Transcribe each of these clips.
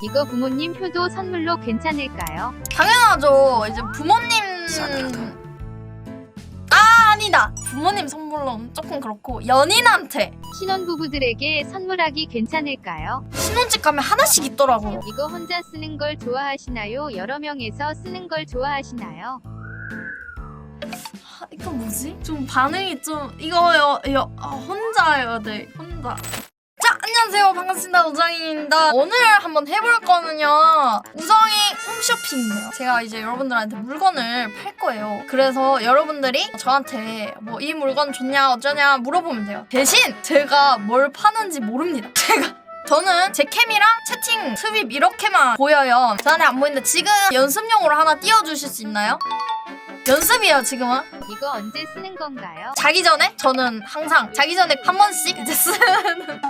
이거 부모님 효도 선물로 괜찮을까요? 당연하죠. 이제 부모님 아 아니다. 부모님 선물로는 조금 그렇고 연인한테 신혼부부들에게 선물하기 괜찮을까요? 신혼집 가면 하나씩 있더라고요. 이거 혼자 쓰는 걸 좋아하시나요? 여러 명에서 쓰는 걸 좋아하시나요? 아, 이거 뭐지? 좀 반응이 좀 이거요. 이거 아, 혼자요, 네 혼자. 자, 안녕하세요. 반갑습니다. 우정입니다. 오늘 한번 해볼 거는요. 우정이 홈쇼핑이에요. 제가 이제 여러분들한테 물건을 팔 거예요. 그래서 여러분들이 저한테 뭐 이 물건 좋냐 어쩌냐 물어보면 돼요. 대신 제가 뭘 파는지 모릅니다. 제가 저는 제 캠이랑 채팅, 트윗 이렇게만 보여요. 저한테 안 보이는데 지금 연습용으로 하나 띄워주실 수 있나요? 연습이에요, 지금은. 이거 언제 쓰는 건가요? 자기 전에 저는 항상 자기 전에 한 번씩 이제 쓰는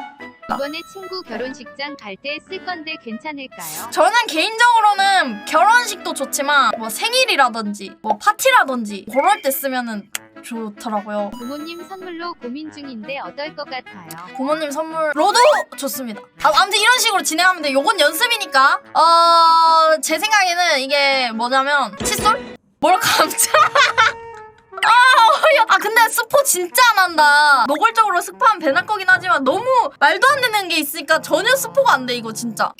이번에 친구 결혼식장 갈 때 쓸 건데 괜찮을까요? 저는 개인적으로는 결혼식도 좋지만 뭐 생일이라든지 뭐 파티라든지 그럴 때 쓰면은 좋더라고요 부모님 선물로 고민 중인데 어떨 것 같아요? 부모님 선물로도 좋습니다 아, 아무튼 이런 식으로 진행하면 돼요 요건 연습이니까 어... 제 생각에는 이게 뭐냐면 칫솔? 뭘 감자 스포 진짜 안 한다. 노골적으로 스포하면 배날 거긴 하지만 너무 말도 안 되는 게 있으니까 전혀 스포가 안 돼 이거 진짜.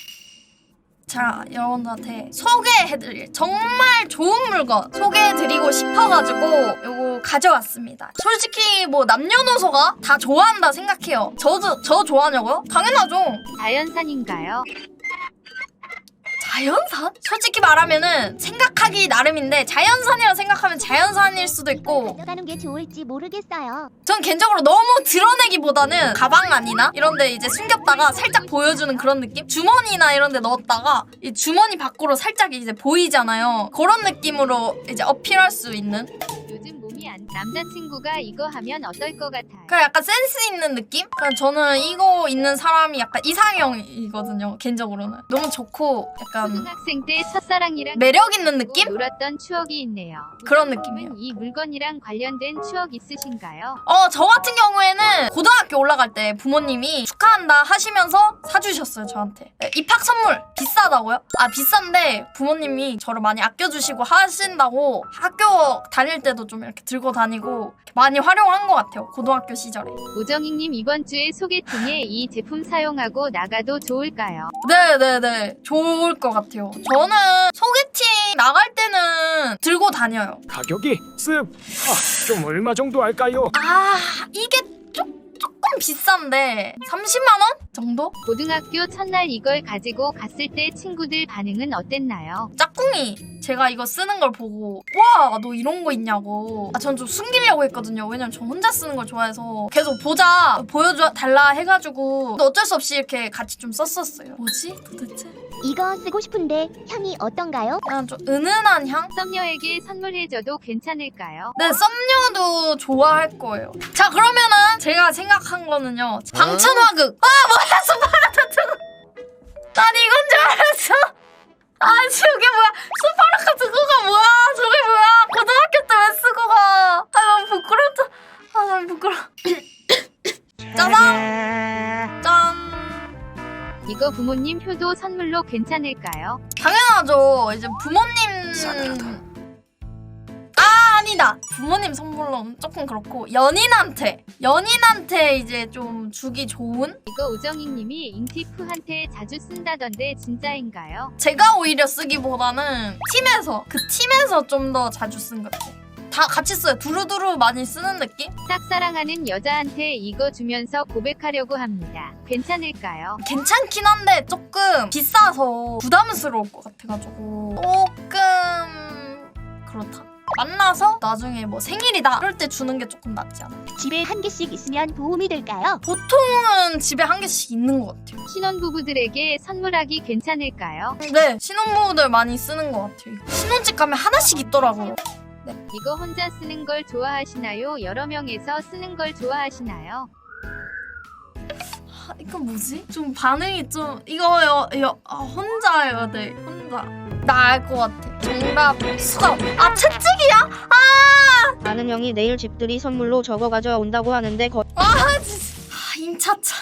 자 여러분들한테 소개해드릴 정말 좋은 물건 소개해드리고 싶어가지고 요거 가져왔습니다. 솔직히 뭐 남녀노소가 다 좋아한다 생각해요. 저도 저 좋아하냐고요? 당연하죠. 자연산인가요? 자연산? 솔직히 말하면은 생각하기 나름인데 자연산이라 생각하면 자연산일 수도 있고 가져가는 게 좋을지 모르겠어요. 전 개인적으로 너무 드러내기보다는 가방 안이나 이런데 이제 숨겼다가 살짝 보여주는 그런 느낌? 주머니나 이런데 넣었다가 이 주머니 밖으로 살짝 이제 보이잖아요. 그런 느낌으로 이제 어필할 수 있는 안 남자친구가 이거 하면 어떨 것 같아요? 그냥 약간 센스 있는 느낌? 그냥 저는 이거 있는 사람이 약간 이상형이거든요. 개인적으로는 너무 좋고 약간 초등학생 때 첫사랑이랑 매력 있는 느낌? 놀았던 추억이 있네요. 그런 느낌이에요. 이 물건이랑 관련된 추억 있으신가요? 어, 저 같은 경우에는 고등학교 올라갈 때 부모님이 축하한다 하시면서 사주셨어요, 저한테. 네, 입학 선물 비싸다고요? 아, 비싼데 부모님이 저를 많이 아껴주시고 하신다고 학교 다닐 때도 좀 이렇게 들고 다니고 많이 활용한 것 같아요, 고등학교 시절에. 오정익님 이번 주에 소개팅에 이 제품 사용하고 나가도 좋을까요? 네네네, 좋을 것 같아요. 저는 소개팅 나갈 때는 들고 다녀요. 가격이 쓱 아, 좀 얼마 정도 할까요? 아, 이게 조, 조금 비싼데 30만 원 정도? 고등학교 첫날 이걸 가지고 갔을 때 친구들 반응은 어땠나요? 짝꿍이 제가 이거 쓰는 걸 보고 와 너 이런 거 있냐고 아, 전 좀 숨기려고 했거든요 왜냐면 저 혼자 쓰는 걸 좋아해서 계속 보자 보여줘 달라 해가지고 근데 어쩔 수 없이 이렇게 같이 좀 썼었어요 뭐지 도대체? 이거 쓰고 싶은데 향이 어떤가요? 그냥 좀 은은한 향? 썸녀에게 선물해줘도 괜찮을까요? 네 썸녀도 좋아할 거예요. 자 그러면은 제가 생각한 거는요. 방천화극. 아 뭐야 스파르타트 난 이건 줄 알았어. 아 저게 뭐야? 스파르타트 그거 뭐야? 저게 뭐야? 고등학교 때 왜 쓰고 가 아 너무 부끄럽다. 아 너무 부끄러워. 짜잔. 짠 이거 부모님 효도 선물로 괜찮을까요? 당연하죠. 이제 부모님. 아 아니다. 부모님 선물로는 조금 그렇고 연인한테 연인한테 이제 좀 주기 좋은? 이거 오정익님이 잉티프한테 자주 쓴다던데 진짜인가요? 제가 오히려 쓰기보다는 팀에서 그 팀에서 좀 더 자주 쓴 것 같아요 다 같이 써요 두루두루 많이 쓰는 느낌 짝사랑하는 여자한테 이거 주면서 고백하려고 합니다. 괜찮을까요? 괜찮긴 한데 조금 비싸서 부담스러울 것 같아가지고 조금 그렇다 만나서 나중에 뭐 생일이다 이럴 때 주는 게 조금 낫지 않아 집에 한 개씩 있으면 도움이 될까요? 보통은 집에 한 개씩 있는 것 같아요. 신혼부부들에게 선물하기 괜찮을까요? 네, 신혼부부들 많이 쓰는 것 같아요. 신혼집 가면 하나씩 있더라고요. 이거 혼자 쓰는 걸 좋아하시나요? 여러 명에서 쓰는 걸 좋아하시나요? 아, 이거 뭐지? 좀 반응이 좀 이거요, 이거 아, 혼자예요, 네, 혼자. 나 알 것 같아. 정답 수갑. 아 채찍이야? 아, 아는 형이 내일 집들이 선물로 저거 가져온다고 하는데 거 아 진짜. 아, 임차차.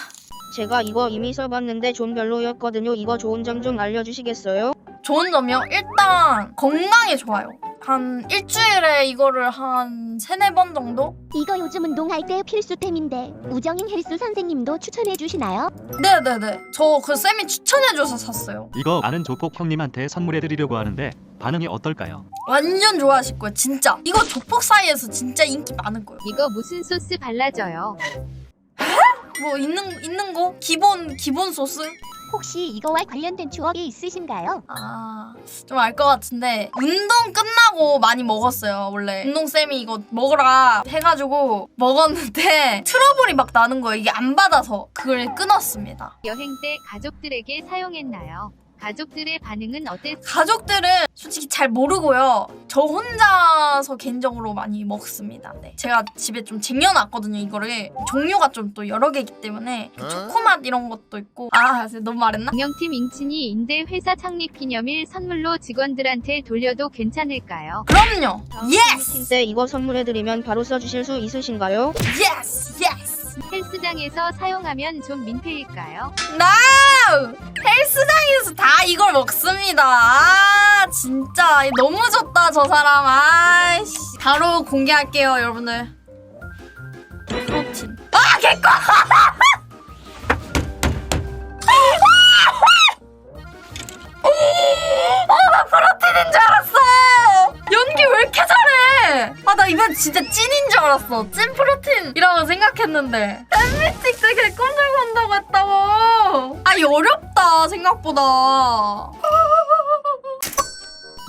제가 이거 이미 써봤는데 좀 별로였거든요. 이거 좋은 점 좀 알려주시겠어요? 좋은 점이요? 일단 건강에 좋아요. 한 일주일에 이거를 한 세네 번 정도? 이거 요즘 운동할 때 필수템인데 우정인 헬스 선생님도 추천해 주시나요? 네네네. 저 그 쌤이 추천해줘서 샀어요. 이거 아는 조폭 형님한테 선물해드리려고 하는데 반응이 어떨까요? 완전 좋아하실 거예요, 진짜. 이거 조폭 사이에서 진짜 인기 많은 거예요. 이거 무슨 소스 발라줘요? 뭐 있는 있는 거? 기본 기본 소스? 혹시 이거와 관련된 추억이 있으신가요? 아, 좀 알 것 같은데 운동 끝나고 많이 먹었어요. 원래 운동 쌤이 이거 먹으라 해가지고 먹었는데 트러블이 막 나는 거예요. 이게 안 받아서 그걸 끊었습니다. 여행 때 가족들에게 사용했나요? 가족들의 반응은 어땠? 가족들은 솔직히 잘 모르고요. 저 혼자서 개인적으로 많이 먹습니다. 네. 제가 집에 좀 쟁여놨거든요, 이거를. 종류가 좀 또 여러 개이기 때문에 초코맛 이런 것도 있고. 아, 너무 말했나? 운영팀 잉친이 인대 회사 창립 기념일 선물로 직원들한테 돌려도 괜찮을까요? 그럼요. 예스! 때 이거 선물해드리면 바로 써주실 수 있으신가요? 예스! 예스! 헬스장에서 사용하면 좀 민폐일까요? 나우! 헬스장에서 다 이걸 먹습니다. 아, 진짜. 너무 좋다, 저 사람. 아이씨. 바로 공개할게요, 여러분들. 프로틴. 아, 개꺼! 아, 나 프로틴인 줄 알았어! 아, 나 이번 진짜 찐인 줄 알았어. 찐 프로틴이라고 생각했는데. 엠비틱 되게 꼼짝한다고 했다고. 아, 이 어렵다, 생각보다.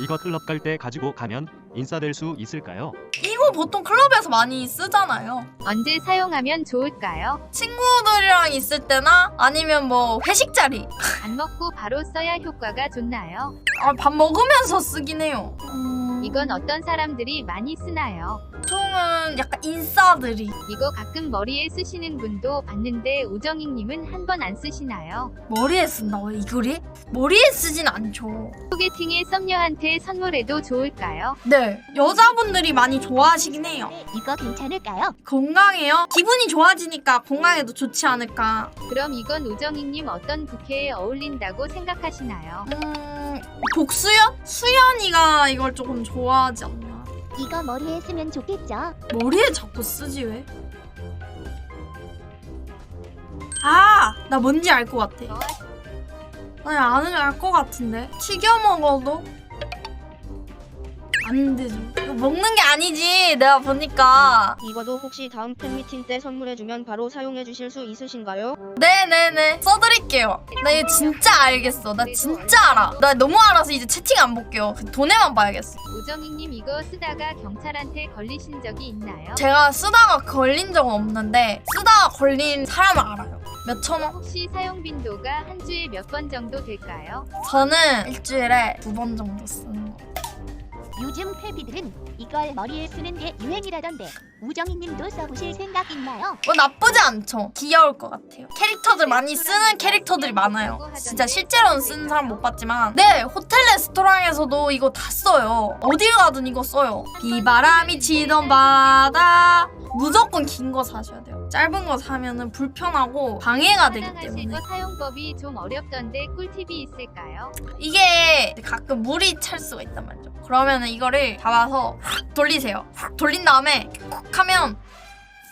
이거 클럽 갈 때 가지고 가면 인싸될 수 있을까요? 이거 보통 클럽에서 많이 쓰잖아요. 언제 사용하면 좋을까요? 친구들이랑 있을 때나 아니면 뭐 회식 자리. 안 먹고 바로 써야 효과가 좋나요? 아, 밥 먹으면서 쓰긴 해요. 음, 이건 어떤 사람들이 많이 쓰나요? 보통은 약간 인싸들이 이거 가끔 머리에 쓰시는 분도 봤는데 우정익님은 한 번 안 쓰시나요? 머리에 쓴다고요, 이거리? 머리에 쓰진 않죠. 소개팅에 썸녀한테 선물해도 좋을까요? 네, 여자분들이 많이 좋아하시긴 해요. 이거 괜찮을까요? 건강해요? 기분이 좋아지니까 건강에도 좋지 않을까. 그럼 이건 우정익님 어떤 부캐에 어울린다고 생각하시나요? 음, 복수연? 수연이가 이걸 조금 좋아하지 않나. 이거 머리에 쓰면 좋겠죠? 머리에 자꾸 쓰지 왜? 아, 나 뭔지 알 것 같아. 나 아는 알 것 같은데. 튀겨 먹어도 안 되죠. 이거 먹는 게 아니지. 내가 보니까. 이거도 혹시 다음 팬미팅 때 선물해주면 바로 사용해주실 수 있으신가요? 네네네. 써드릴게요. 나 이거 진짜 알겠어. 나 진짜 알아. 나 너무 알아서 이제 채팅 안 볼게요. 그 돈에만 봐야겠어. 우정익님 이거 쓰다가 경찰한테 걸리신 적이 있나요? 제가 쓰다가 걸린 적은 없는데 쓰다가 걸린 사람을 알아요. 몇 천 원? 혹시 사용 빈도가 한 주에 몇 번 정도 될까요? 저는 일주일에 두 번 정도 쓰는 거. 요즘 패비들은 이걸 머리에 쓰는 게 유행이라던데 우정희님도 써보실 생각 있나요? 뭐 나쁘지 않죠. 귀여울 것 같아요. 캐릭터들 많이 쓰는 캐릭터들이 많아요. 진짜 실제로는 쓰는 사람 못 봤지만 네 호텔 레스토랑에서도 이거 다 써요. 어딜 가든 이거 써요. 비바람이 치던 바다 무조건 긴 거 사셔야 돼요. 짧은 거 사면은 불편하고 방해가 되기 사랑하실 때문에 거 사용법이 좀 어렵던데 꿀팁이 있을까요? 이게 가끔 물이 찰 수가 있단 말이죠. 그러면은 이거를 잡아서 확 돌리세요. 확 돌린 다음에 콕 하면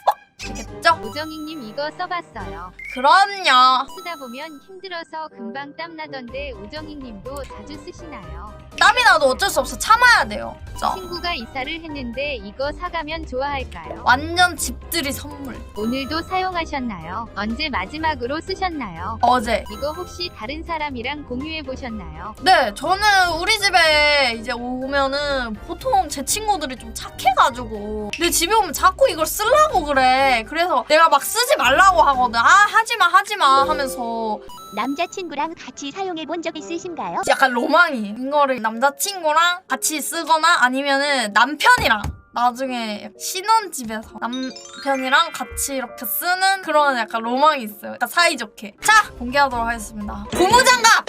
뻑 되겠 죠? 우정익님 이거 써봤어요. 그럼요. 쓰다 보면 힘들어서 금방 땀 나던데 우정익님도 자주 쓰시나요? 땀이 나도 어쩔 수 없어 참아야 돼요. 진짜. 친구가 이사를 했는데 이거 사가면 좋아할까요? 완전 집들이 선물. 오늘도 사용하셨나요? 언제 마지막으로 쓰셨나요? 어제. 이거 혹시 다른 사람이랑 공유해 보셨나요? 네, 저는 우리 집에 이제 오면은 보통 제 친구들이 좀 착해가지고 내 집에 오면 자꾸 이걸 쓰려고 그래. 그래서 내가 막 쓰지 말라고 하거든. 아, 하지마, 하지마 하면서 남자친구랑 같이 사용해 본 적 있으신가요? 약간 로망이 이거를 남자친구랑 같이 쓰거나 아니면은 남편이랑 나중에 신혼집에서 남편이랑 같이 이렇게 쓰는 그런 약간 로망이 있어요. 약간 사이좋게. 자, 공개하도록 하겠습니다. 고무장갑!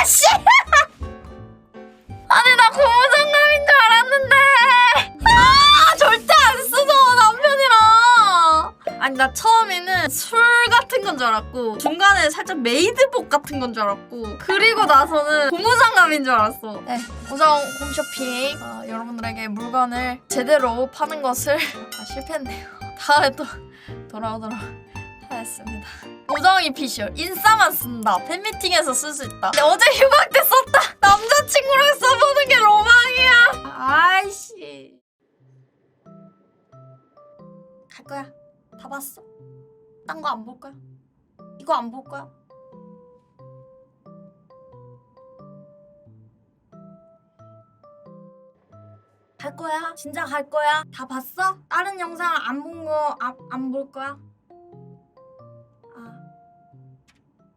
아씨! 아니, 나 고무장갑 아니, 나 처음에는 술 같은 건 줄 알았고. 중간에 살짝 메이드복 같은 건 줄 알았고 그리고 나서는 고무장갑인 줄 알았어. 네, 우정 홈쇼핑 어, 여러분들에게 물건을 제대로 파는 것을 다 실패했네요. 다음에 또 돌아오도록 하겠습니다. 우정이 피셜 인싸만 쓴다. 팬미팅에서 쓸 수 있다. 근데 어제 휴학 때 썼다. 남자친구랑 써보는 게 로망이야. 아이씨. 갈 거야. 다 봤어? 딴 거 안 볼 거야? 이거 안 볼 거야? 갈 거야? 진짜 갈 거야? 다 봤어? 다른 영상 안 본 거안볼 거야?